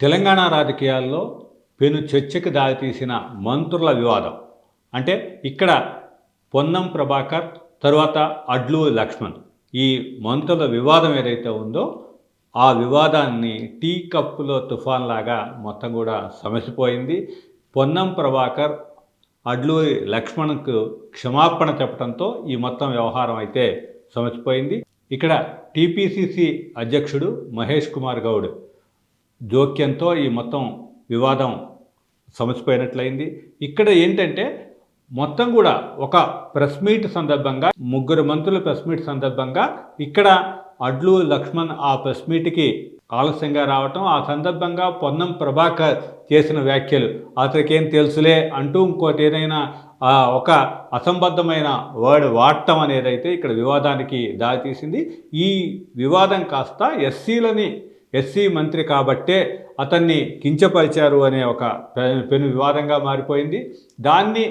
తెలంగాణ రాజకీయాల్లో పెను చర్చకు దారితీసిన మంత్రుల వివాదం. అంటే ఇక్కడ పొన్నం ప్రభాకర్ తరువాత అడ్లు లక్ష్మణ్. ఈ మంత్రుల వివాదం ఏదైతే ఉందో ఆ వివాదాన్ని టీ కప్పులో తుఫాన్ లాగా మొత్తం కూడా సమసిపోయింది. పొన్నం ప్రభాకర్ అడ్లూరి లక్ష్మణ్కు క్షమాపణ చెప్పడంతో ఈ మొత్తం వ్యవహారం అయితే సమసిపోయింది. ఇక్కడ టీపీసీసీ అధ్యక్షుడు మహేష్ కుమార్ గౌడ్ జోక్యంతో ఈ మొత్తం వివాదం సమసిపోయినట్లయింది ఇక్కడ ఏంటంటే మొత్తం కూడా ఒక ప్రెస్ మీట్ సందర్భంగా ముగ్గురు మంత్రుల ప్రెస్ మీట్ సందర్భంగా ఇక్కడ అడ్లు లక్ష్మణ్ ఆ ప్రెస్ మీట్కి ఆలస్యంగా రావటం ఆ సందర్భంగా పొన్నం ప్రభాకర్ చేసిన వ్యాఖ్యలు. అతనికేం తెలుసులే అంటూ ఇంకోటి ఏదైనా ఒక అసంబద్ధమైన వర్డ్ వాడటం అనేదైతే ఇక్కడ వివాదానికి దారితీసింది. ఈ వివాదం కాస్త ఎస్సీలని ఎస్సీ మంత్రి కాబట్టే అతన్ని కించపరిచారు అనే ఒక పెను వివాదంగా మారిపోయింది. దాన్ని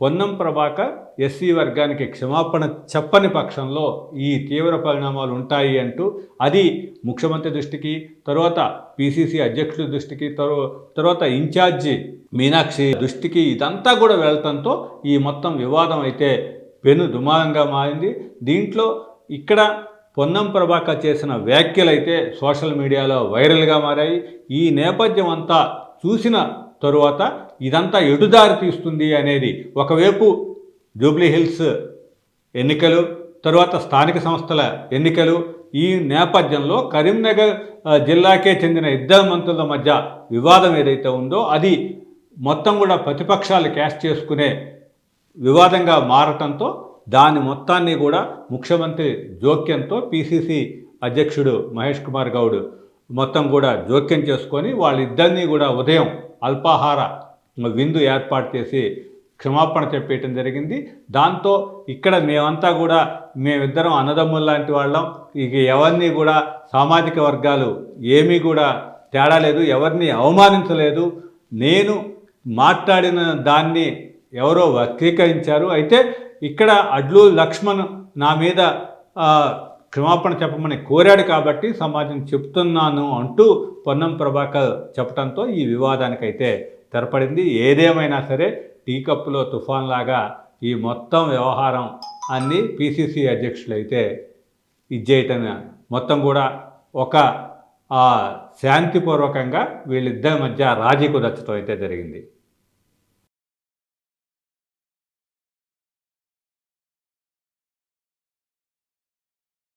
పొన్నం ప్రభాకర్ ఎస్సీ వర్గానికి క్షమాపణ చెప్పని పక్షంలో ఈ తీవ్ర పరిణామాలు ఉంటాయి అంటూ అది ముఖ్యమంత్రి దృష్టికి తర్వాత పిసిసి అధ్యక్షుడి దృష్టికి తర్వా- తర్వాత ఇన్ఛార్జి మీనాక్షి దృష్టికి ఇదంతా కూడా వెళ్తంతో ఈ మొత్తం వివాదం అయితే పెను దుమారంగా మారింది. దీంట్లో ఇక్కడ పొన్నం ప్రభాకర్ చేసిన వ్యాఖ్యలు అయితే సోషల్ మీడియాలో వైరల్గా మారాయి. ఈ నేపథ్యం అంతా చూసిన తరువాత ఇదంతా ఎటుదారి తీస్తుంది అనేది ఒకవైపు జూబ్లీ హిల్స్ ఎన్నికలు తరువాత స్థానిక సంస్థల ఎన్నికలు ఈ నేపథ్యంలో కరీంనగర్ జిల్లాకే చెందిన ఇద్దరు మంత్రుల మధ్య వివాదం ఏదైతే ఉందో అది మొత్తం కూడా ప్రతిపక్షాలు క్యాష్ చేసుకునే వివాదంగా మారటంతో దాని మొత్తాన్ని కూడా ముఖ్యమంత్రి జోక్యంతో పిసిసి అధ్యక్షుడు మహేష్ కుమార్ గౌడ్ మొత్తం కూడా జోక్యం చేసుకొని వాళ్ళిద్దరినీ కూడా ఉదయం అల్పాహార విందు ఏర్పాటు చేసి క్షమాపణ చెప్పేయటం జరిగింది. దాంతో ఇక్కడ మేమంతా కూడా మేమిద్దరం అన్నదమ్ముల లాంటి వాళ్ళం. ఇక ఎవరిని కూడా సామాజిక వర్గాలు ఏమీ కూడా తేడా లేదు ఎవరిని అవమానించలేదు. నేను మాట్లాడిన దాన్ని ఎవరో వక్రీకరించారు. అయితే ఇక్కడ అడ్లు లక్ష్మణ్ నా మీద క్షమాపణ చెప్పమని కోరాడు కాబట్టి సమాజం చెప్తున్నాను అంటూ పొన్నం ప్రభాకర్ చెప్పడంతో ఈ వివాదానికైతే తెరపడింది. ఏదేమైనా సరే టీ కప్పులో తుఫాన్ లాగా ఈ మొత్తం వ్యవహారం అన్ని పిసిసి అధ్యక్షులు అయితే ఇచ్చేయటం మొత్తం కూడా ఒక శాంతిపూర్వకంగా వీళ్ళిద్దరి మధ్య రాజీ కుదర్చడం అయితే జరిగింది.